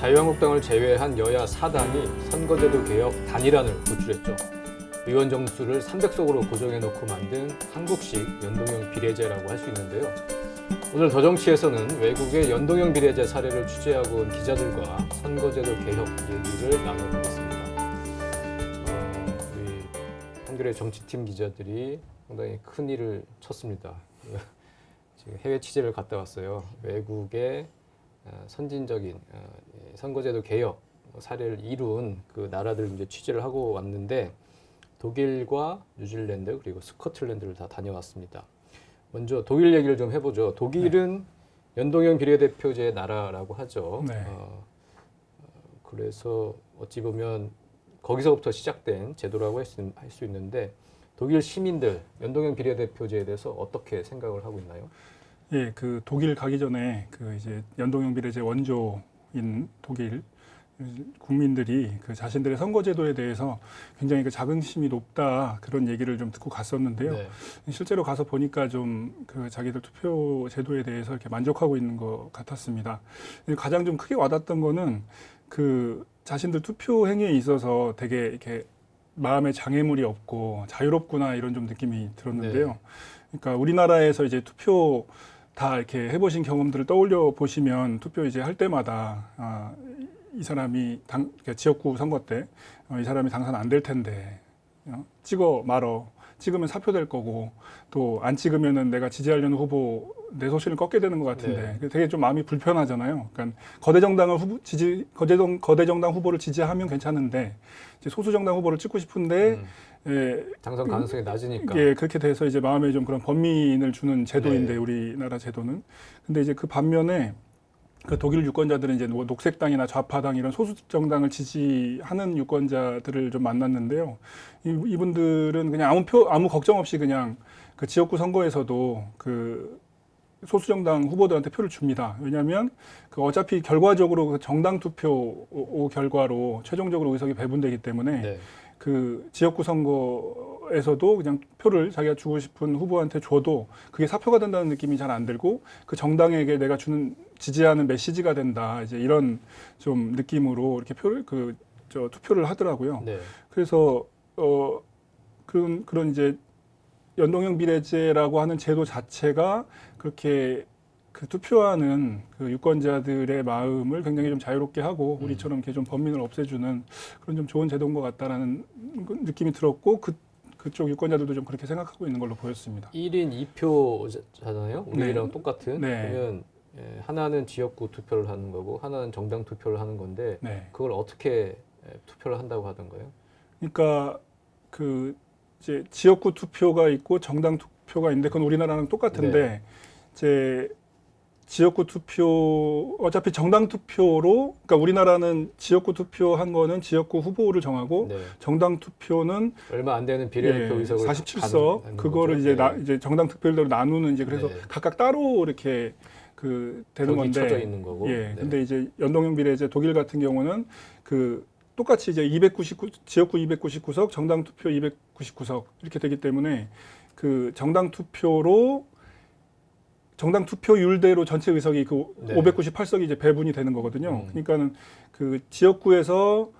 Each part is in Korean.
자유한국당을 제외한 여야 4당이 선거제도 개혁 단일안을 도출했죠. 의원 정수를 300석으로 고정해놓고 만든 한국식 연동형 비례제라고 할 수 있는데요. 오늘 더정치에서는 외국의 연동형 비례제 사례를 취재하고 온 기자들과 선거제도 개혁 얘기를 나눠보겠습니다. 어, 우리 한겨레 정치팀 기자들이 상당히 큰 일을 쳤습니다. 지금 해외 취재를 갔다 왔어요. 외국의 어, 선진적인 어, 예, 선거제도 개혁 사례를 이룬 그 나라들 이제 취재를 하고 왔는데 독일과 뉴질랜드 그리고 스코틀랜드를 다 다녀왔습니다. 먼저 독일 얘기를 좀 해보죠. 독일은 연동형 비례대표제의 나라라고 하죠. 네. 어, 어, 그래서 어찌 보면 거기서부터 시작된 제도라고 할 수, 할수 있는데 독일 시민들 연동형 비례대표제에 대해서 어떻게 생각을 하고 있나요? 예, 그 독일 가기 전에 그 이제 연동형 비례제 원조 인 독일 국민들이 그 자신들의 선거제도에 대해서 굉장히 그 자긍심이 높다 그런 얘기를 좀 듣고 갔었는데요. 네. 실제로 가서 보니까 좀 그 자기들 투표 제도에 대해서 이렇게 만족하고 있는 것 같았습니다. 가장 좀 크게 와닿던 거는 그 자신들 투표 행위에 있어서 되게 이렇게 마음에 장애물이 없고 자유롭구나 이런 좀 느낌이 들었는데요. 네. 그러니까 우리나라에서 이제 투표 다 이렇게 해보신 경험들을 떠올려 보시면 투표 이제 할 때마다 아, 이 사람이 당, 그러니까 지역구 선거 때 어, 이 사람이 당선 안 될 텐데 어, 찍어 말어 찍으면 사표될 거고 또 안 찍으면은 내가 지지하려는 후보 내 소신을 꺾게 되는 것 같은데 네. 되게 좀 마음이 불편하잖아요. 그러니까 거대 정당을 후보 지지 거대 정 거대 정당 후보를 지지하면 괜찮은데 이제 소수 정당 후보를 찍고 싶은데 음, 예, 당선 가능성이 낮으니까. 예, 그렇게 돼서 이제 마음에 좀 그런 번민을 주는 제도인데 네. 우리나라 제도는. 근데 이제 그 반면에 그 독일 유권자들은 이제 뭐 녹색당이나 좌파당 이런 소수 정당을 지지하는 유권자들을 좀 만났는데요. 이, 이분들은 그냥 아무 표 아무 걱정 없이 그냥 그 지역구 선거에서도 그 소수 정당 후보들한테 표를 줍니다. 왜냐하면 그 어차피 결과적으로 그 정당 투표 결과로 최종적으로 의석이 배분되기 때문에 네. 그 지역구 선거에서도 그냥 표를 자기가 주고 싶은 후보한테 줘도 그게 사표가 된다는 느낌이 잘 안 들고 그 정당에게 내가 주는 지지하는 메시지가 된다 이제 이런 좀 느낌으로 이렇게 표를 그 저 투표를 하더라고요. 네. 그래서 어 그런 그런 이제 연동형 비례제라고 하는 제도 자체가 그렇게 그 투표하는 그 유권자들의 마음을 굉장히 좀 자유롭게 하고 음. 우리처럼 이렇게 좀 범민을 없애주는 그런 좀 좋은 제도인 것 같다라는 그 느낌이 들었고 그 그쪽 유권자들도 좀 그렇게 생각하고 있는 걸로 보였습니다. 1인 2표잖아요. 우리랑 네. 똑같은. 네. 그러면 예, 하나는 지역구 투표를 하는 거고 하나는 정당 투표를 하는 건데 네. 그걸 어떻게 예, 투표를 한다고 하던가요? 그러니까 그 이제 지역구 투표가 있고 정당 투표가 있는데 그건 우리나라랑 똑같은데 네. 이제 지역구 투표 어차피 정당 투표로 그러니까 우리나라는 지역구 투표한 거는 지역구 후보를 정하고 네. 정당 투표는 얼마 안 되는 비례대표 예, 의석을 47석 가는 그거를 거죠. 이제 나, 네. 이제 정당 투표율대로 나누는 이제 그래서 네. 각각 따로 이렇게 그 되는 건데 쳐져 있는 거고. 예. 네. 근데 이제 연동형 비례제 독일 같은 경우는 그 똑같이 이제 299 지역구 299석, 정당 투표 299석 이렇게 되기 때문에 그 정당 투표로 정당 투표율대로 전체 의석이 그 네. 598석이 이제 배분이 되는 거거든요. 음. 그러니까는 그 지역구에서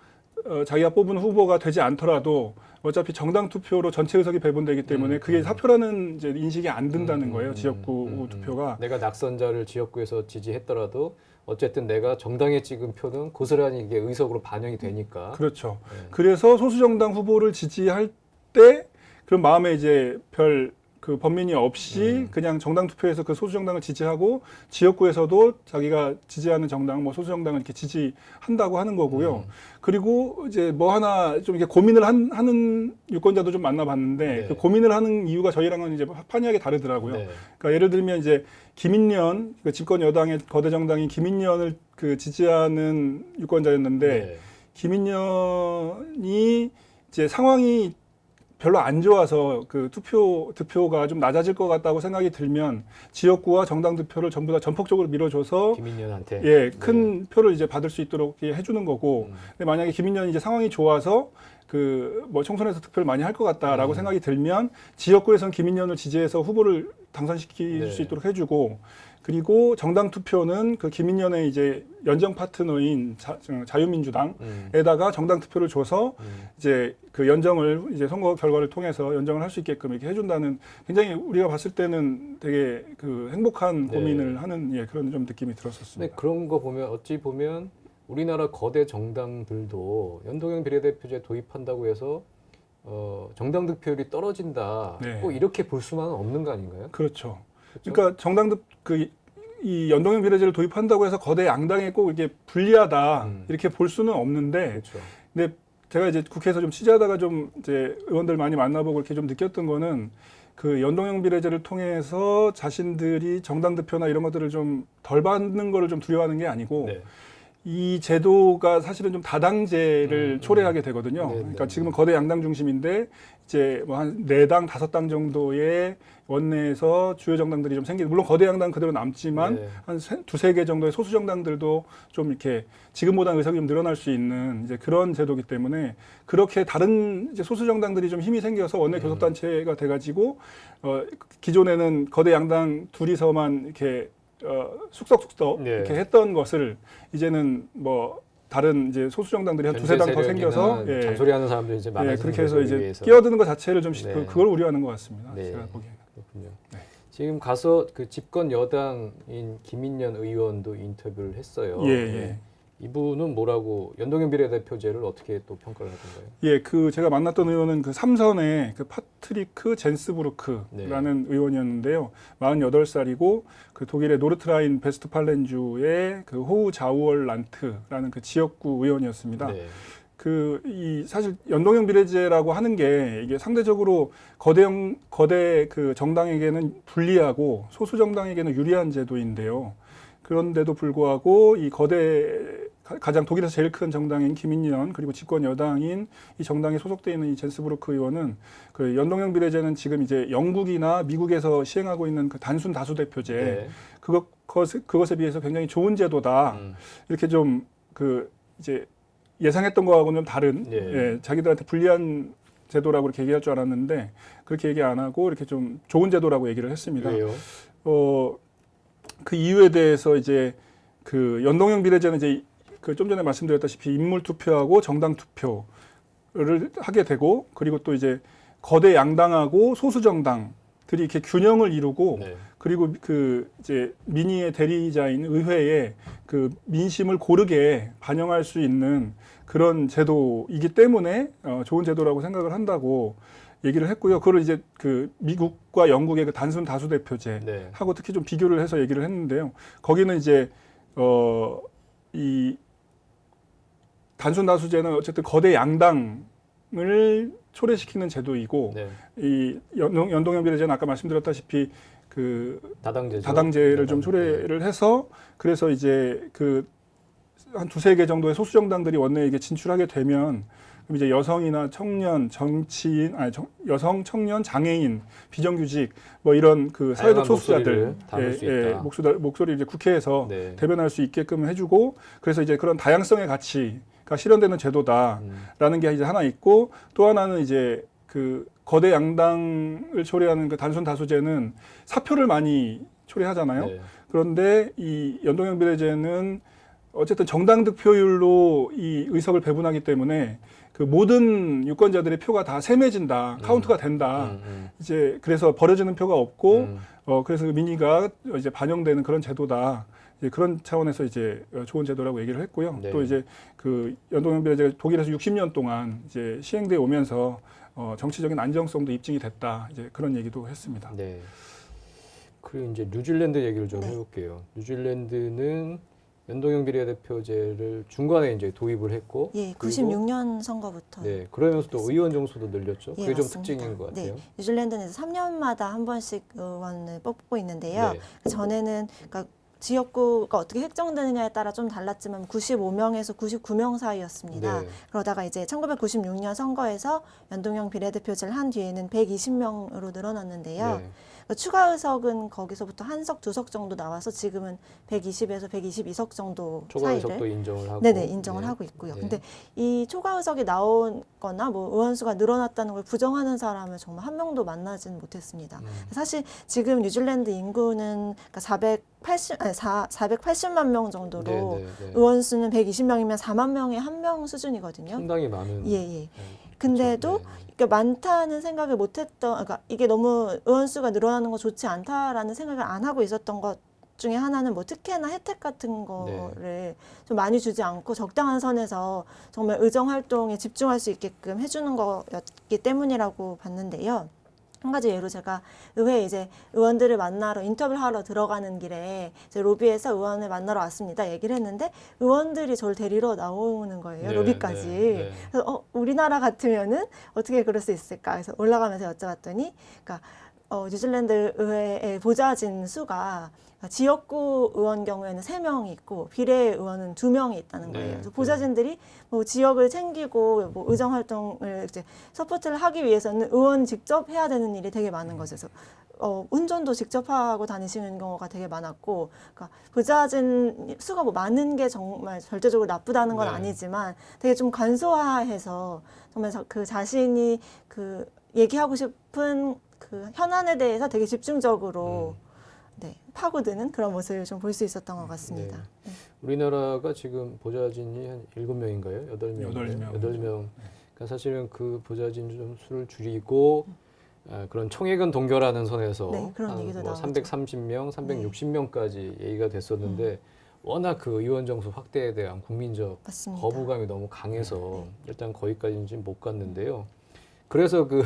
어, 자기가 뽑은 후보가 되지 않더라도 어차피 정당 투표로 전체 의석이 배분되기 때문에 음, 그게 음. 사표라는 이제 인식이 안 든다는 음, 거예요. 음, 지역구 음, 음. 투표가. 내가 낙선자를 지역구에서 지지했더라도 어쨌든 내가 정당에 찍은 표는 고스란히 이게 의석으로 반영이 되니까. 그렇죠. 네. 그래서 소수정당 후보를 지지할 때 그런 마음에 이제 별 그 범민이 없이 음. 그냥 정당 투표에서 그 소수 정당을 지지하고 지역구에서도 자기가 지지하는 정당 뭐 소수 정당을 이렇게 지지한다고 하는 거고요. 음. 그리고 이제 뭐 하나 좀 이렇게 고민을 한, 하는 유권자도 좀 만나봤는데 네. 그 고민을 하는 이유가 저희랑은 이제 판이하게 다르더라고요. 네. 그러니까 예를 들면 이제 김인년 그 집권 여당의 거대 정당인 김인년을 그 지지하는 유권자였는데 네. 김인년이 이제 상황이 별로 안 좋아서 그 투표 득표가 좀 낮아질 것 같다고 생각이 들면 지역구와 정당 득표를 전부 다 전폭적으로 밀어줘서 김인년한테. 예큰 표를 이제 받을 수 있도록 해주는 거고 음. 근데 만약에 김인년이 이제 상황이 좋아서 그 뭐 총선에서 득표를 많이 할 것 같다라고 음. 생각이 들면 지역구에선 김인년을 지지해서 후보를 당선시킬 네. 수 있도록 해주고 그리고 정당 투표는 그 김인년의 이제 연정 파트너인 자, 유민주당 음. 에다가 정당 투표를 줘서 음. 이제 그 연정을 이제 선거 결과를 통해서 연정을 할 수 있게끔 이렇게 해준다는 굉장히 우리가 봤을 때는 되게 그 행복한 네. 고민을 하는 예, 그런 좀 느낌이 들었었습니다. 그런 거 보면 어찌 보면 우리나라 거대 정당들도 연동형 비례대표제 도입한다고 해서 어, 정당 득표율이 떨어진다. 네. 꼭 이렇게 볼 수만은 없는 거 아닌가요? 그렇죠. 그렇죠? 그러니까 정당들 그이 연동형 비례제를 도입한다고 해서 거대 양당에 꼭 이게 불리하다 음. 이렇게 볼 수는 없는데 그렇죠. 근데 제가 이제 국회에서 좀 취재하다가 좀 이제 의원들 많이 만나보고 이렇게 좀 느꼈던 거는 그 연동형 비례제를 통해서 자신들이 정당 득표나 이런 것들을 좀 덜 받는 거를 좀 두려워하는 게 아니고 네. 이 제도가 사실은 좀 다당제를 음, 음. 초래하게 되거든요. 네, 그러니까 네. 지금은 거대 양당 중심인데 이제 뭐 한 네 당 다섯 당 정도의 원내에서 주요 정당들이 좀 생기는 물론 거대 양당 그대로 남지만 네. 한 세- 두세 개 정도의 소수 정당들도 좀 이렇게 지금보다 의석이 좀 늘어날 수 있는 이제 그런 제도기 때문에 그렇게 다른 이제 소수 정당들이 좀 힘이 생겨서 원내 음. 교섭단체가 돼가지고 어 기존에는 거대 양당 둘이서만 이렇게 어 쑥덕쑥덕 네. 이렇게 했던 것을 이제는 뭐 다른 이제 소수 정당들이 한 두세 당 더 생겨서 예, 잔소리하는 사람들이 이제 예, 많아지는 그렇게 해서 이제 위에서. 끼어드는 것 자체를 좀 시- 네. 그, 그걸 우려하는 것 같습니다. 네. 제가 보기에는. 그렇군요. 네. 지금 가서 그 집권 여당인 김인년 의원도 인터뷰를 했어요. 예, 네. 예. 이분은 뭐라고 연동형 비례대표제를 어떻게 또 평가를 하던가요? 예, 그 제가 만났던 의원은 그 삼선의 그 파트리크 젠스부르크라는 네. 의원이었는데요. 48살이고 그 독일의 노르트라인 베스트팔렌주의 그 호우 자우얼 란트라는 그 지역구 의원이었습니다. 네. 그이 사실 연동형 비례제라고 하는 게 이게 상대적으로 거대형 거대 그 정당에게는 불리하고 소수 정당에게는 유리한 제도인데요. 그런데도 불구하고 이 거대 가- 가장 독일에서 제일 큰 정당인 김인년 그리고 집권 여당인 이 정당에 소속돼 있는 이 젠스부르크 의원은 그 연동형 비례제는 지금 이제 영국이나 미국에서 시행하고 있는 그 단순 다수 대표제 네. 그것 것에, 그것에 비해서 굉장히 좋은 제도다. 음. 이렇게 좀 그 이제 예상했던 거하고는 좀 다른 예. 예, 자기들한테 불리한 제도라고 이렇게 얘기할 줄 알았는데 그렇게 얘기 안 하고 이렇게 좀 좋은 제도라고 얘기를 했습니다. 왜요? 어, 그 이유에 대해서 이제 그 연동형 비례제는 이제 그 좀 전에 말씀드렸다시피 인물 투표하고 정당 투표를 하게 되고 그리고 또 이제 거대 양당하고 소수 정당들이 이렇게 균형을 이루고 네. 그리고 그 이제 민의의 대리자인 의회에 그 민심을 고르게 반영할 수 있는 그런 제도이기 때문에 어, 좋은 제도라고 생각을 한다고 얘기를 했고요. 그걸 이제 그 미국과 영국의 그 단순 다수 대표제 네. 하고 특히 좀 비교를 해서 얘기를 했는데요. 거기는 이제 어이 단순 다수제는 어쨌든 거대 양당을 초래시키는 제도이고 네. 이 연동, 연동형 비례제는 아까 말씀드렸다시피 그 다당제죠. 다당제를 좀 다당- 초래를 해서 그래서 이제 그 한 두세 개 정도의 소수 정당들이 원내에 이게 진출하게 되면 그럼 이제 여성이나 청년, 정치인, 아니 정- 여성, 청년, 장애인, 비정규직 뭐 이런 그 사회적 소수자들 수 있다. 목소리 목소리 이제 국회에서 네. 대변할 수 있게끔 해주고 그래서 이제 그런 다양성의 가치가 실현되는 제도다라는 음. 게 이제 하나 있고 또 하나는 이제 그 거대 양당을 초래하는 그 단순 다수제는 사표를 많이 초래하잖아요. 네. 그런데 이 연동형 비례제는 어쨌든 정당 득표율로 이 의석을 배분하기 때문에 그 모든 유권자들의 표가 다 세매진다, 음. 카운트가 된다. 음, 음. 이제 그래서 버려지는 표가 없고 음. 어 그래서 그 민의가 이제 반영되는 그런 제도다. 이제 그런 차원에서 이제 어, 좋은 제도라고 얘기를 했고요. 네. 또 이제 그 연동형 비례제가 독일에서 60년 동안 이제 시행돼 오면서 어 정치적인 안정성도 입증이 됐다. 이제 그런 얘기도 했습니다. 네. 그리고 이제 뉴질랜드 얘기를 좀 네. 해볼게요. 뉴질랜드는 연동형 비례대표제를 중간에 이제 도입을 했고, 예, 그리고 96년 선거부터. 네, 그러면서 또 그렇습니다. 의원 정수도 늘렸죠. 예, 그게 좀 맞습니다. 특징인 것 같아요. 네, 뉴질랜드는 이제 3년마다 한 번씩 의원을 뽑고 있는데요. 네. 전에는 그러니까 지역구가 어떻게 획정되느냐에 따라 좀 달랐지만 95명에서 99명 사이였습니다. 네. 그러다가 이제 1996년 선거에서 연동형 비례대표제를 한 뒤에는 120명으로 늘어났는데요. 네. 추가 의석은 거기서부터 한 석, 두 석 정도 나와서 지금은 120에서 122석 정도 초과 의석도 사이를 인정을 하고. 네네 인정을 네. 하고 있고요. 네. 근데 이 초과 의석이 나온거나 뭐 의원 수가 늘어났다는 걸 부정하는 사람을 정말 한 명도 만나진 못했습니다. 음. 사실 지금 뉴질랜드 인구는 그러니까 480 아니 4, 480만 명 정도로 네, 네, 네. 의원 수는 120명이면 4만 명에 한 명 수준이거든요. 상당히 많은. 예, 예. 근데도 그렇죠. 네. 그러니까 많다는 생각을 못했던, 그러니까 이게 너무 의원 수가 늘어나는 거 좋지 않다라는 생각을 안 하고 있었던 것 중에 하나는 뭐 특혜나 혜택 같은 거를 좀 많이 주지 않고 적당한 선에서 정말 의정 활동에 집중할 수 있게끔 해주는 거였기 때문이라고 봤는데요. 한 가지 예로 제가 의회에 이제 의원들을 만나러 인터뷰를 하러 들어가는 길에 이제 로비에서 의원을 만나러 왔습니다. 얘기를 했는데 의원들이 저를 데리러 나오는 거예요. 네, 로비까지. 네, 네. 그래서 어, 우리나라 같으면은 어떻게 그럴 수 있을까? 그래서 올라가면서 여쭤봤더니, 그러니까 어, 뉴질랜드 의회의 보좌진 수가 지역구 의원 경우에는 세명이 있고 비례 의원은 두명이 있다는 네, 거예요. 그래서 네. 보좌진들이 뭐 지역을 챙기고 뭐 의정 활동을 이제 서포트를 하기 위해서는 의원 직접 해야 되는 일이 되게 많은 거죠. 그래서 어, 운전도 직접 하고 다니시는 경우가 되게 많았고, 그러니까 보좌진 수가 뭐 많은 게 정말 절대적으로 나쁘다는 건 네. 아니지만 되게 좀 간소화해서 정말 자- 그 자신이 그 얘기하고 싶은 그 현안에 대해서 되게 집중적으로 음. 네, 파고드는 그런 모습을 좀 볼 수 있었던 것 같습니다. 네. 우리나라가 지금 보좌진이 한 일곱 명인가요? 여덟 명. 여덟 명. 여덟 명. 그러니까 사실은 그 보좌진 좀 수를 줄이고 아, 그런 총액은 동결하는 선에서 네, 그런 한 얘기도 뭐 나오죠. 330명, 360명까지 얘기가 됐었는데 워낙 그 의원 정수 확대에 대한 국민적 맞습니다. 거부감이 너무 강해서 네. 일단 거기까지는 지금 못 갔는데요. 그래서 그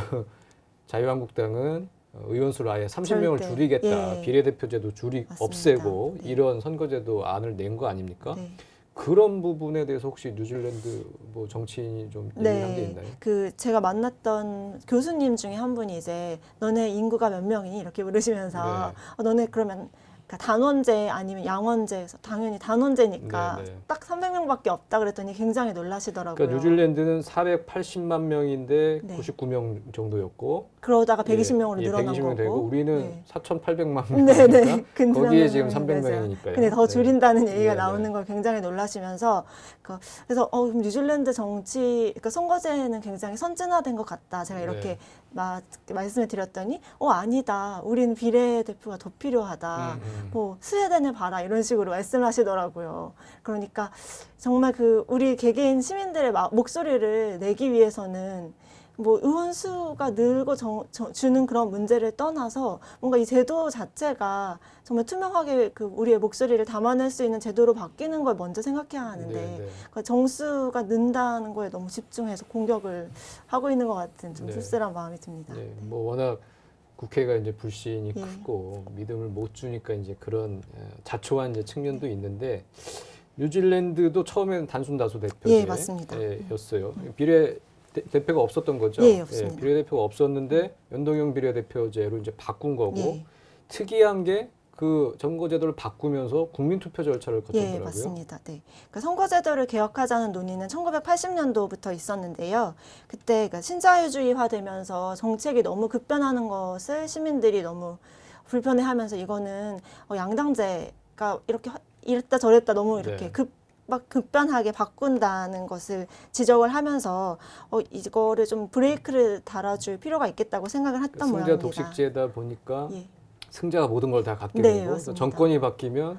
자유한국당은 의원 수를 아예 30명을 절대. 줄이겠다. 예. 비례대표제도 줄이 맞습니다. 없애고 네. 이런 선거제도 안을 낸 거 아닙니까? 네. 그런 부분에 대해서 혹시 뉴질랜드 뭐 정치인이 좀 얘기한 게 네, 있나요? 그 제가 만났던 교수님 중에 한 분이 이제 너네 인구가 몇 명이니 이렇게 물으시면서 네. 어, 너네 그러면 그러니까 단원제 아니면 양원제에서 당연히 단원제니까 네, 네. 딱 300명밖에 없다 그랬더니 굉장히 놀라시더라고요. 그러니까 뉴질랜드는 480만 명인데 네. 99명 정도였고 그러다가 120명으로 예, 늘어난 120명 거고. 되고 우리는 네. 4,800만 네네. 명이니까 근데 거기에 지금 300 300명이니까요. 네. 근데 더 줄인다는 얘기가 네, 나오는 네. 걸 굉장히 놀라시면서 그- 그래서 어 그럼 뉴질랜드 정치 그러니까 선거제는 굉장히 선진화된 것 같다. 제가 이렇게 네. 마, 말씀을 드렸더니 어 아니다. 우리는 비례 대표가 더 필요하다. 음, 음. 뭐 스웨덴을 봐라 이런 식으로 말씀하시더라고요. 그러니까 정말 그 우리 개개인 시민들의 마- 목소리를 내기 위해서는 뭐 의원 수가 늘고 정- 저- 주는 그런 문제를 떠나서 뭔가 이 제도 자체가 정말 투명하게 그 우리의 목소리를 담아낼 수 있는 제도로 바뀌는 걸 먼저 생각해야 하는데 네, 네. 그 정수가 는다는 거에 너무 집중해서 공격을 하고 있는 것 같은 좀 네. 씁쓸한 마음이 듭니다. 네, 뭐 워낙 국회가 이제 불신이 예. 크고 믿음을 못 주니까 이제 그런 에, 자초한 이제 측면도 있는데 뉴질랜드도 처음에는 단순 다수 예, 맞습니다. 대표제였어요. 비례 대, 대표가 없었던 거죠. 예, 없습니다. 비례대표가 없었는데 연동형 비례대표제로 이제 바꾼 거고 예. 특이한 게 그 선거제도를 바꾸면서 국민투표 절차를 예, 거쳤더라고요. 맞습니다. 네. 그 선거제도를 개혁하자는 논의는 1980년도부터 있었는데요. 그때 그러니까 신자유주의화 되면서 정책이 너무 급변하는 것을 시민들이 너무 불편해하면서 이거는 어, 양당제가 이렇게 화- 이랬다 저랬다 너무 이렇게 네. 급 막 급변하게 바꾼다는 것을 지적을 하면서 어 이거를 좀 브레이크를 달아줄 필요가 있겠다고 생각을 했던 승자 모양입니다. 독식제다 보니까 예. 승자가 모든 걸 다 갖게 네, 되고 맞습니다. 정권이 바뀌면 뭐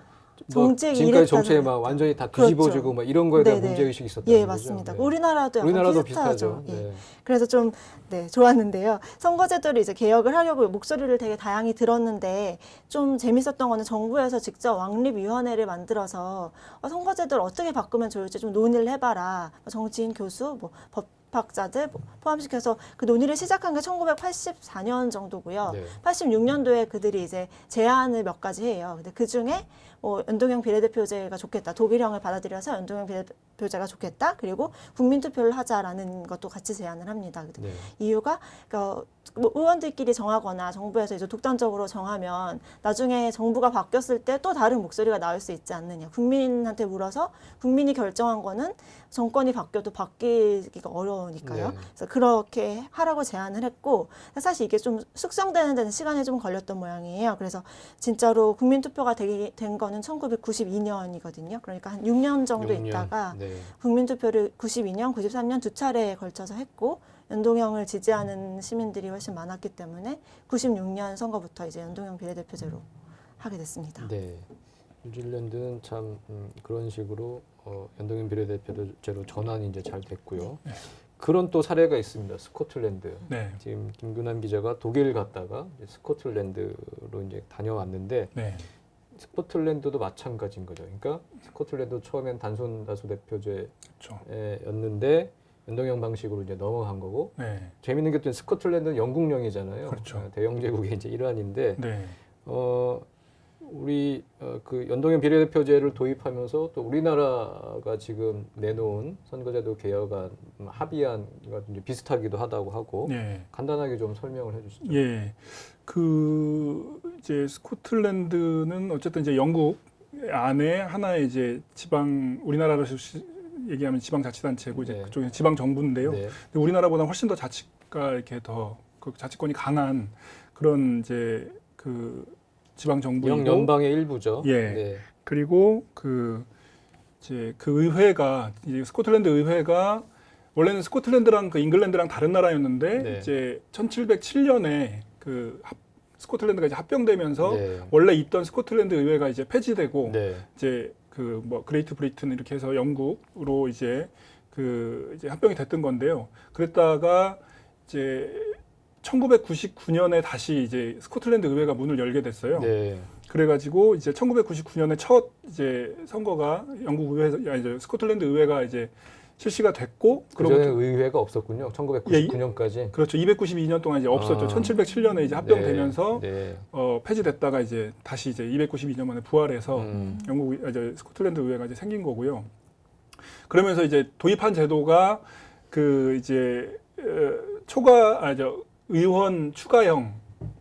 정책이 지금까지 이랬다 정책에 막. 완전히 다 그렇죠. 뒤집어지고 막 이런 거에 대한 네네. 문제 의식이 예, 거죠. 맞습니다. 네. 우리나라도 약간 우리나라도 비슷하죠. 예. 네. 그래서 좀 네, 좋았는데요. 선거제도를 이제 개혁을 하려고 목소리를 되게 다양히 들었는데 좀 재밌었던 거는 정부에서 직접 왕립위원회를 만들어서 어, 선거제도를 어떻게 바꾸면 좋을지 좀 논의를 해봐라. 뭐 정치인, 교수, 뭐 법학자들 뭐 포함시켜서 그 논의를 시작한 게 1984년 정도고요. 네. 86년도에 그들이 이제 제안을 몇 가지 해요. 근데 그 중에 어, 연동형 비례대표제가 좋겠다. 독일형을 받아들여서 연동형 비례대표제가 좋겠다. 그리고 국민투표를 하자라는 것도 같이 제안을 합니다. 네. 이유가 그러니까 뭐 의원들끼리 정하거나 정부에서 이제 독단적으로 정하면 나중에 정부가 바뀌었을 때 또 다른 목소리가 나올 수 있지 않느냐. 국민한테 물어서 국민이 결정한 거는 정권이 바뀌어도 바뀌기가 어려우니까요. 네. 그래서 그렇게 하라고 제안을 했고 사실 이게 좀 숙성되는 데는 시간이 좀 걸렸던 모양이에요. 그래서 진짜로 국민투표가 되기, 된 거는 1992년이거든요. 그러니까 한 6년 정도 육 년. 있다가 네. 국민투표를 92년, 93년 두 차례에 걸쳐서 했고 연동형을 지지하는 시민들이 훨씬 많았기 때문에 96년 선거부터 이제 연동형 비례대표제로 하게 됐습니다. 네. 뉴질랜드는 참 음, 그런 식으로 어, 연동형 비례대표제로 전환이 이제 잘 됐고요. 네. 그런 또 사례가 있습니다. 스코틀랜드. 네. 지금 김근환 기자가 독일 갔다가 스코틀랜드로 이제 다녀왔는데 네. 스코틀랜드도 마찬가지인 거죠. 그러니까 스코틀랜드 처음엔 단순 다수. 대표제였는데 연동형 방식으로 이제 넘어간 거고 네. 재밌는 게 또 스코틀랜드는 영국령이잖아요. 그렇죠. 어, 대영 제국의 이제 일환인데 네. 어 우리 어, 그 연동형 비례대표제를 도입하면서 또 우리나라가 지금 내놓은 선거제도 개혁안 음, 합의안 과 이제 비슷하기도 하다고 하고 네. 간단하게 좀 설명을 해주시죠. 예. 그 이제 스코틀랜드는 어쨌든 이제 영국 안에 하나의 이제 지방 우리나라로 시- 얘기하면 지방자치단체고 이제 네. 그쪽에 지방 정부인데요. 네. 근데 우리나라보다 훨씬 더 자치가 이렇게 더 그 자치권이 강한 그런 이제 그 지방 정부이고 영연방의 일부죠. 예. 네. 그리고 그 이제 그 의회가 이제 스코틀랜드 의회가 원래는 스코틀랜드랑 그 잉글랜드랑 다른 나라였는데 네. 이제 1707년에 그 합, 스코틀랜드가 이제 합병되면서 네. 원래 있던 스코틀랜드 의회가 이제 폐지되고 네. 이제 그 뭐 그레이트 브리튼 이렇게 해서 영국으로 이제 그 이제 합병이 됐던 건데요. 그랬다가 이제 1999년에 다시 이제 스코틀랜드 의회가 문을 열게 됐어요. 네. 그래가지고 이제 1999년에 첫 이제 선거가 영국 의회에서 야 이제 스코틀랜드 의회가 이제 실시가 됐고 그로부터 의회가 없었군요. 1999년까지. 그렇죠. 292년 동안 이제 없었죠. 아. 1707년에 이제 합병되면서 네. 네. 어, 폐지됐다가 이제 다시 이제 292년 만에 부활해서 음. 영국 의- 아, 이제 스코틀랜드 의회가 이제 생긴 거고요. 그러면서 이제 도입한 제도가 그 이제 어, 초과 아저 의원 추가형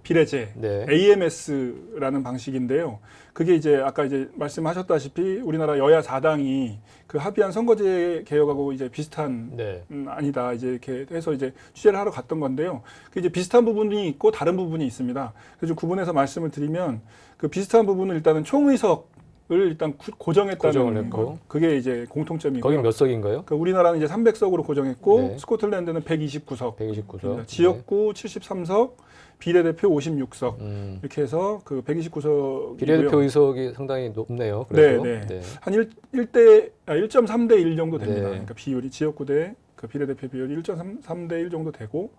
비례제 네. AMS라는 방식인데요. 그게 이제 아까 이제 말씀하셨다시피 우리나라 여야 4당이 그 합의한 선거제 개혁하고 이제 비슷한 네. 음, 아니다 이제 이렇게 해서 이제 취재를 하러 갔던 건데요. 그 이제 비슷한 부분이 있고 다른 부분이 있습니다. 그래서 좀 구분해서 말씀을 드리면 그 비슷한 부분은 일단은 총의석 을 일단 구- 고정했다는. 것. 그게 이제 공통점이고요. 거긴 몇 석인가요? 그러니까 우리나라는 이제 300석으로 고정했고 네. 스코틀랜드는 129석. 129석. 지역구 73석, 비례대표 56석. 음. 이렇게 해서 그 129석이고요. 비례대표 의석이 상당히 높네요. 네, 그래도. 네. 한 1, 1대 아, 1.3대 1 정도 됩니다. 네. 그러니까 비율이 지역구 대그 비례대표 비율이 1.3대 1 정도 되고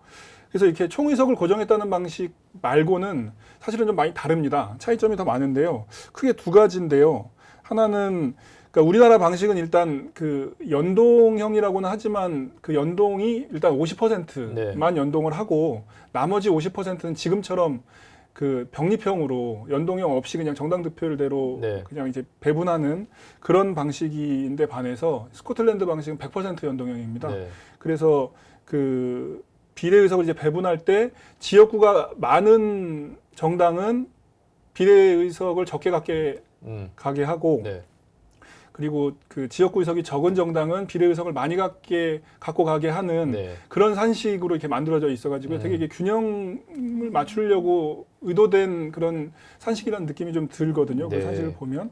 그래서 이렇게 총의석을 고정했다는 방식 말고는 사실은 좀 많이 다릅니다. 차이점이 더 많은데요. 크게 두 가지인데요. 하나는 그러니까 우리나라 방식은 일단 그 연동형이라고는 하지만 그 연동이 일단 50%만 네. 연동을 하고 나머지 50%는 지금처럼 그 병립형으로 연동형 없이 그냥 정당 득표율대로 네. 그냥 이제 배분하는 그런 방식인데 반해서 스코틀랜드 방식은 100% 연동형입니다. 네. 그래서 그 비례 의석을 이제 배분할 때 지역구가 많은 정당은 비례 의석을 적게 갖게 음. 가게 하고 네. 그리고 그 지역구 의석이 적은 정당은 비례 의석을 많이 갖게 갖고 가게 하는 네. 그런 산식으로 이렇게 만들어져 있어가지고 음. 되게 이게 균형을 맞추려고 의도된 그런 산식이라는 느낌이 좀 들거든요. 네. 그 사실을 보면.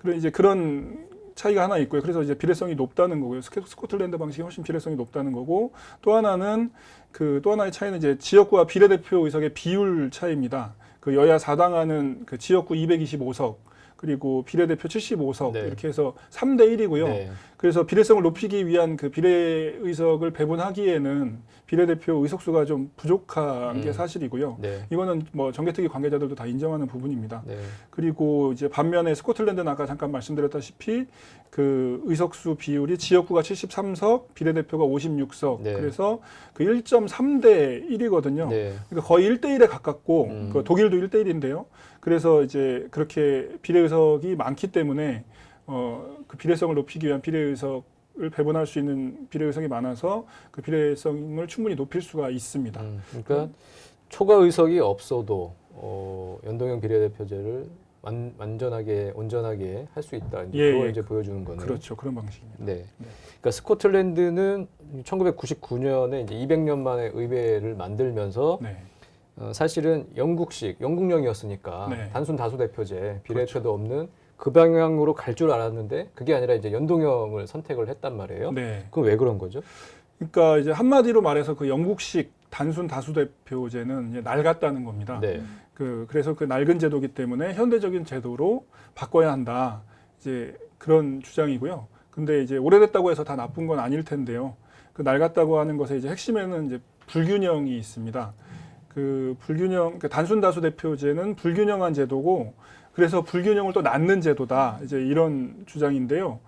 그런 이제 그런 차이가 하나 있고요. 그래서 이제 비례성이 높다는 거고요. 스코- 스코틀랜드 방식이 훨씬 비례성이 높다는 거고 또 하나는 그 또 하나의 차이는 이제 지역구와 비례대표 의석의 비율 차이입니다. 그 여야 4당하는 그 지역구 225석 그리고 비례대표 75석 네. 이렇게 해서 3대 1이고요. 네. 그래서 비례성을 높이기 위한 그 비례 의석을 배분하기에는 비례대표 의석수가 좀 부족한 게 음. 사실이고요. 네. 이거는 뭐 정개특위 관계자들도 다 인정하는 부분입니다. 네. 그리고 이제 반면에 스코틀랜드는 아까 잠깐 말씀드렸다시피 그 의석수 비율이 지역구가 73석, 비례대표가 56석. 네. 그래서 그 1.3대 1이거든요. 네. 그러니까 거의 1대 1에 가깝고 음. 그 독일도 1대 1인데요. 그래서 이제 그렇게 비례 의석이 많기 때문에 어, 그 비례성을 높이기 위한 비례 의석 을 배분할 수 있는 비례 의석이 많아서 그 비례성을 충분히 높일 수가 있습니다. 음, 그러니까 초과 의석이 없어도 어, 연동형 비례대표제를 완, 완전하게 온전하게 할 수 있다. 이제 예, 그걸 예. 이제 보여주는 거네요. 그렇죠. 그런 방식입니다. 네. 그러니까 스코틀랜드는 1999년에 이제 200년 만에 의회를 만들면서 네. 어, 사실은 영국식 영국령이었으니까 네. 단순 다수 대표제 비례표도 없는 그 방향으로 갈 줄 알았는데 그게 아니라 이제 연동형을 선택을 했단 말이에요. 네. 그럼 왜 그런 거죠? 그러니까 이제 한마디로 말해서 그 영국식 단순 다수 대표제는 이제 낡았다는 겁니다. 네. 그 그래서 그 낡은 제도기 때문에 현대적인 제도로 바꿔야 한다. 이제 그런 주장이고요. 근데 이제 오래됐다고 해서 다 나쁜 건 아닐 텐데요. 그 낡았다고 하는 것의 이제 핵심에는 이제 불균형이 있습니다. 그 불균형, 그 단순 다수 대표제는 불균형한 제도고 그래서 불균형을 또 낳는 제도다. 이제 이런 주장인데요.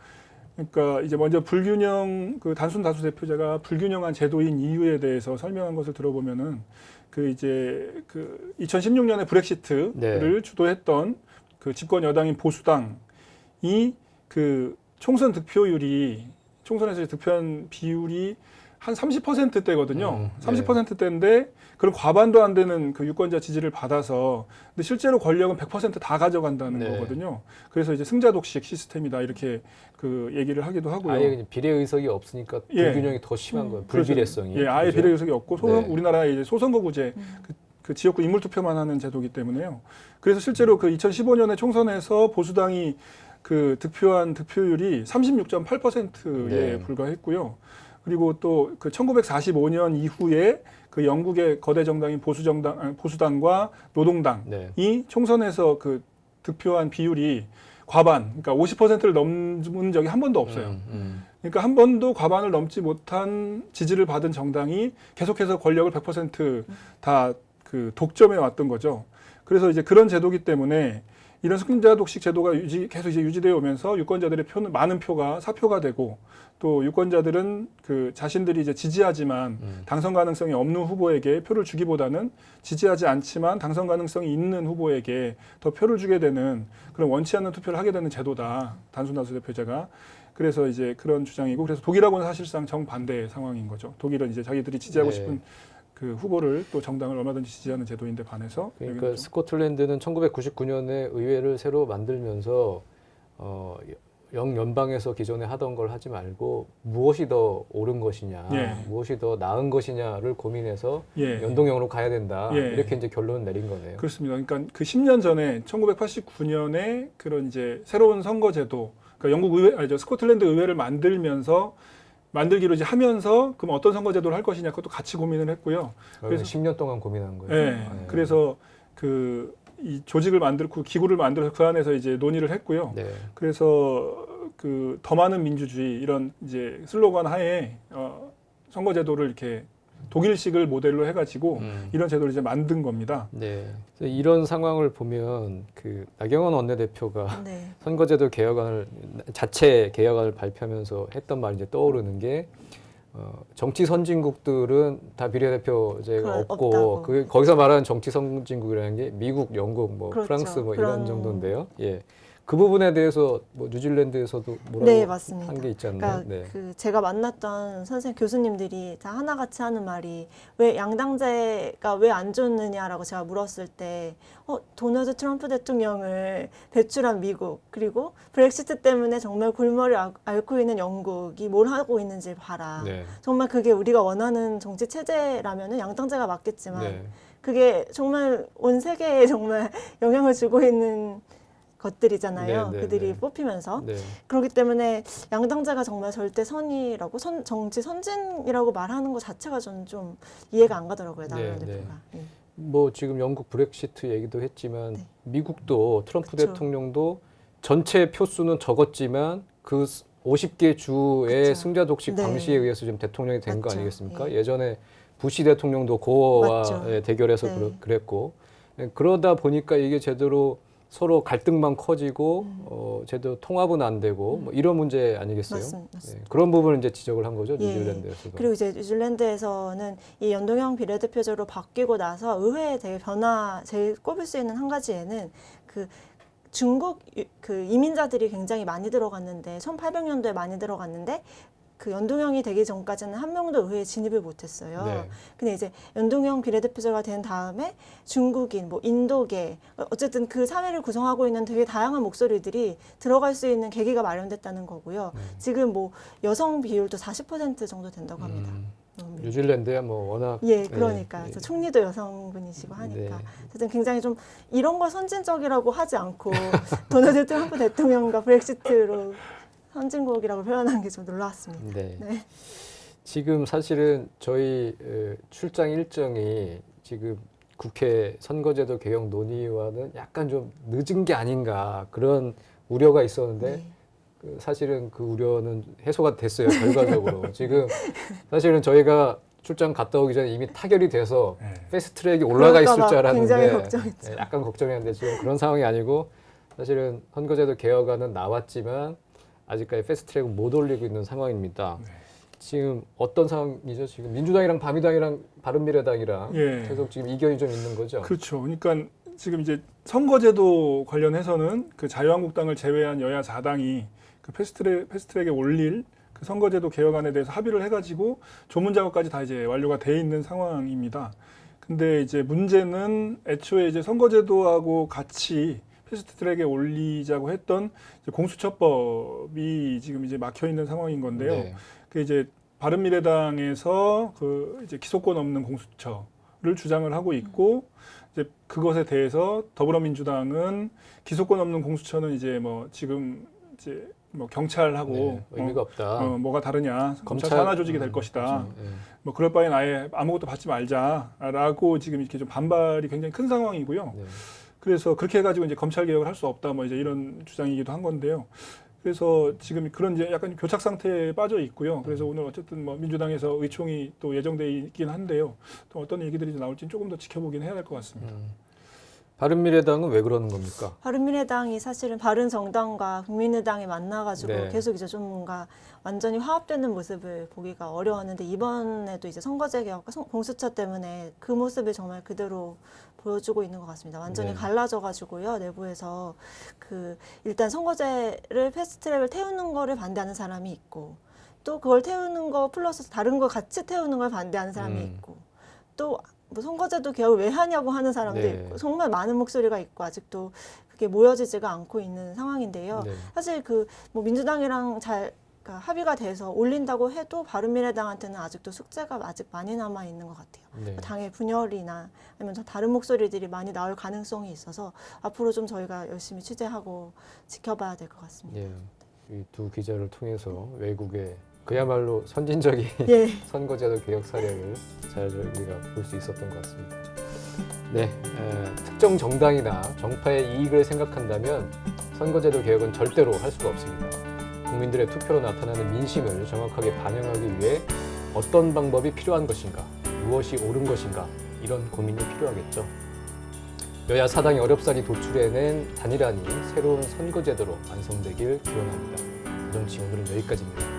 그러니까 이제 먼저 불균형 그 단순 다수 대표제가 불균형한 제도인 이유에 대해서 설명한 것을 들어보면은 그 이제 그 2016년에 브렉시트를 네. 주도했던 그 집권 여당인 보수당이 그 총선 득표율이 총선에서 득표한 비율이 한 30%대거든요. 음, 네. 30%대인데 그런 과반도 안 되는 그 유권자 지지를 받아서 근데 실제로 권력은 100%다 가져간다는 네. 거거든요. 그래서 이제 승자 독식 시스템이다 이렇게 그 얘기를 하기도 하고요. 아예 비례 의석이 없으니까 예. 불균형이 더 심한 거예요. 그래서, 불비례성이. 예, 아예 그죠? 비례 의석이 없고 소선, 네. 우리나라에 이제 소선거구제 그, 그 지역구 인물 투표만 하는 제도기 때문에요. 그래서 실제로 그 2015년에 총선에서 보수당이 그 득표한 득표율이 36.8%에 네. 불과했고요. 그리고 또 그 1945년 이후에 그 영국의 거대 정당인 보수 정당 보수당과 노동당이 네. 총선에서 그 득표한 비율이 과반, 그러니까 50%를 넘은 적이 한 번도 없어요. 음, 음. 그러니까 한 번도 과반을 넘지 못한 지지를 받은 정당이 계속해서 권력을 100%다 그 독점해 왔던 거죠. 그래서 이제 그런 제도기 때문에 이런 승자 독식 제도가 유지, 계속 이제 유지되어 오면서 유권자들의 표는 많은 표가 사표가 되고 또 유권자들은 그 자신들이 이제 지지하지만 음. 당선 가능성이 없는 후보에게 표를 주기보다는 지지하지 않지만 당선 가능성이 있는 후보에게 더 표를 주게 되는 그런 원치 않는 투표를 하게 되는 제도다. 단순 다수 대표제가. 그래서 이제 그런 주장이고 그래서 독일하고는 사실상 정반대의 상황인 거죠. 독일은 이제 자기들이 지지하고 네. 싶은 그 후보를 또 정당을 얼마든지 지지하는 제도인데 반해서 그러니까 스코틀랜드는 1999년에 의회를 새로 만들면서 어, 영 연방에서 기존에 하던 걸 하지 말고 무엇이 더 옳은 것이냐, 예. 무엇이 더 나은 것이냐를 고민해서 예. 연동형으로 가야 된다. 예. 이렇게 이제 결론을 내린 거네요. 그렇습니다. 그러니까 그 10년 전에 1989년에 그런 이제 새로운 선거제도, 그러니까 영국 의회, 아니 저 스코틀랜드 의회를 만들면서 만들기로 이제 하면서 그럼 어떤 선거제도를 할 것이냐 그것도 같이 고민을 했고요. 그래서 그래서- 10년 동안 고민한 거예요. 예. 네. 그래서 그 이 조직을 만들고 기구를 만들어서 그 안에서 이제 논의를 했고요. 네. 그래서 그 더 많은 민주주의 이런 이제 슬로건 하에 어, 선거제도를 이렇게 독일식을 모델로 해가지고 음. 이런 제도를 이제 만든 겁니다. 네. 그래서 이런 상황을 보면 그 나경원 원내대표가 네. 선거제도 개혁안을 자체 개혁안을 발표하면서 했던 말이 이제 떠오르는 게 어, 정치 선진국들은 다 비례대표제가 없고 없다고. 그 거기서 말하는 정치 선진국이라는 게 미국, 영국, 뭐 그렇죠. 프랑스 뭐 그런- 이런 정도인데요. 예. 그 부분에 대해서 뭐 뉴질랜드에서도 뭐라고 네. 한 게 있지 않나요? 그러니까 네. 그 제가 만났던 선생 교수님들이 다 하나같이 하는 말이 왜 양당제가 왜 안 좋느냐라고 제가 물었을 때 어, 도널드 트럼프 대통령을 배출한 미국 그리고 브렉시트 때문에 정말 골머리 앓- 앓고 있는 영국이 뭘 하고 있는지 봐라. 네. 정말 그게 우리가 원하는 정치 체제라면은 양당제가 맞겠지만 네. 그게 정말 온 세계에 정말 영향을 주고 있는 것들이잖아요. 네, 네, 그들이 네. 뽑히면서 네. 그렇기 때문에 양당제가 정말 절대 선이라고 선, 정치 선진이라고 말하는 것 자체가 저는 좀 이해가 안 가더라고요. 나경원 네, 대표가. 예. 뭐 지금 영국 브렉시트 얘기도 했지만 네. 미국도 트럼프 그쵸. 대통령도 전체 표수는 적었지만 그 스- 50개 주의 그쵸. 승자 독식 네. 방식에 의해서 지금 대통령이 된 거. 아니겠습니까? 예. 예전에 부시 대통령도 고어와 맞죠. 예, 대결해서 네. 그랬고 예, 그러다 보니까 이게 제대로 서로 갈등만 커지고 음. 어, 제대로 통합은 안 되고 뭐 이런 문제 아니겠어요? 맞습니다. 맞습니다. 예, 그런 부분을 이제 지적을 한 거죠 예. 뉴질랜드에서도. 그리고 이제 뉴질랜드에서는 이 연동형 비례대표제로 바뀌고 나서 의회에 되게 변화 제일 꼽을 수 있는 한 가지에는 그 중국 유- 그 이민자들이 굉장히 많이 들어갔는데 1800년도에 많이 들어갔는데 그 연동형이 되기 전까지는 한 명도 의회에 진입을 못했어요. 네. 근데 이제 연동형 비례대표제가 된 다음에 중국인, 뭐 인도계, 어쨌든 그 사회를 구성하고 있는 되게 다양한 목소리들이 들어갈 수 있는 계기가 마련됐다는 거고요. 지금 뭐 여성 비율도 40% 정도 된다고 합니다. 음, 음. 뉴질랜드야 뭐 워낙 예, 그러니까 예, 또 총리도 여성분이시고 하니까 네. 어쨌든 굉장히 좀 이런 걸 선진적이라고 하지 않고 도널드 트럼프 대통령과 브렉시트로 선진국이라고 표현한 게 좀 놀라웠습니다. 네. 네. 지금 사실은 저희 에, 출장 일정이 지금 국회 선거제도 개혁 논의와는 약간 좀 늦은 게 아닌가 그런 우려가 있었는데 네. 그 사실은 그 우려는 해소가 됐어요 결과적으로 지금 사실은 저희가 출장 갔다 오기 전에 이미 타결이 돼서 네. 패스트트랙이 올라가 있을 줄봐 알았는데 굉장히 걱정했죠. 예, 약간 걱정했는데 지금 그런 상황이 아니고 사실은 선거제도 개혁안은 나왔지만 아직까지 패스트트랙은 못 올리고 있는 상황입니다. 네. 지금 어떤 상황이죠? 지금 민주당이랑 바미당이랑 바른미래당이랑 예. 계속 지금 이견이 좀 있는 거죠. 그렇죠. 그러니까 지금 이제 선거제도 관련해서는 그 자유한국당을 제외한 여야 4당이 그 패스트트랙, 패스트트랙에 올릴 그 선거제도 개혁안에 대해서 합의를 해가지고 조문 작업까지 다 이제 완료가 돼 있는 상황입니다. 근데 이제 문제는 애초에 이제 선거제도하고 같이 패스트트랙에 올리자고 했던 공수처법이 지금 이제 막혀 있는 상황인 건데요. 네. 그 이제 바른미래당에서 그 이제 기소권 없는 공수처를 주장을 하고 있고 이제 그것에 대해서 더불어민주당은 기소권 없는 공수처는 이제 뭐 지금 이제 뭐 경찰하고 네, 의미가 어, 없다. 어, 뭐가 다르냐 검찰 산하 조직이 될 음, 것이다. 그렇죠. 예. 뭐 그럴 바엔 아예 아무것도 받지 말자라고 지금 이렇게 좀 반발이 굉장히 큰 상황이고요. 네. 그래서 그렇게 해가지고 이제 검찰 개혁을 할 수 없다 뭐 이제 이런 주장이기도 한 건데요. 그래서 지금 그런 이제 약간 교착 상태에 빠져 있고요. 그래서 오늘 어쨌든 뭐 민주당에서 의총이 또 예정돼 있긴 한데요. 또 어떤 얘기들이 나올지 조금 더 지켜보긴 해야 될 것 같습니다. 음. 바른미래당은 왜 그러는 겁니까? 바른미래당이 사실은 바른정당과 국민의당이 만나가지고 네. 계속 이제 좀 뭔가 완전히 화합되는 모습을 보기가 어려웠는데 이번에도 이제 선거제 개혁과 성- 공수처 때문에 그 모습을 정말 그대로 보여주고 있는 것 같습니다. 완전히 네. 갈라져가지고요 내부에서 그 일단 선거제를 패스트트랙을 태우는 거를 반대하는 사람이 있고 또 그걸 태우는 거 플러스 다른 거 같이 태우는 걸 반대하는 사람이 음. 있고 또 뭐 선거제도 개혁을 왜 하냐고 하는 사람도 네. 있고 정말 많은 목소리가 있고 아직도 그게 모여지지가 않고 있는 상황인데요. 네. 사실 그 뭐 민주당이랑 잘 그러니까 합의가 돼서 올린다고 해도 바른미래당한테는 아직도 숙제가 아직 많이 남아 있는 것 같아요. 네. 당의 분열이나 아니면 더 다른 목소리들이 많이 나올 가능성이 있어서 앞으로 좀 저희가 열심히 취재하고 지켜봐야 될 것 같습니다. 예. 이두 기자를 통해서 외국의 그야말로 선진적인 예. 선거제도 개혁 사례를 잘 우리가 볼 수 있었던 것 같습니다. 네, 에, 특정 정당이나 정파의 이익을 생각한다면 선거제도 개혁은 절대로 할 수가 없습니다. 국민들의 투표로 나타나는 민심을 정확하게 반영하기 위해 어떤 방법이 필요한 것인가, 무엇이 옳은 것인가 이런 고민이 필요하겠죠. 여야 사당이 어렵사리 도출해낸 단일안이 새로운 선거제도로 완성되길 기원합니다. 정치 오늘은 여기까지입니다.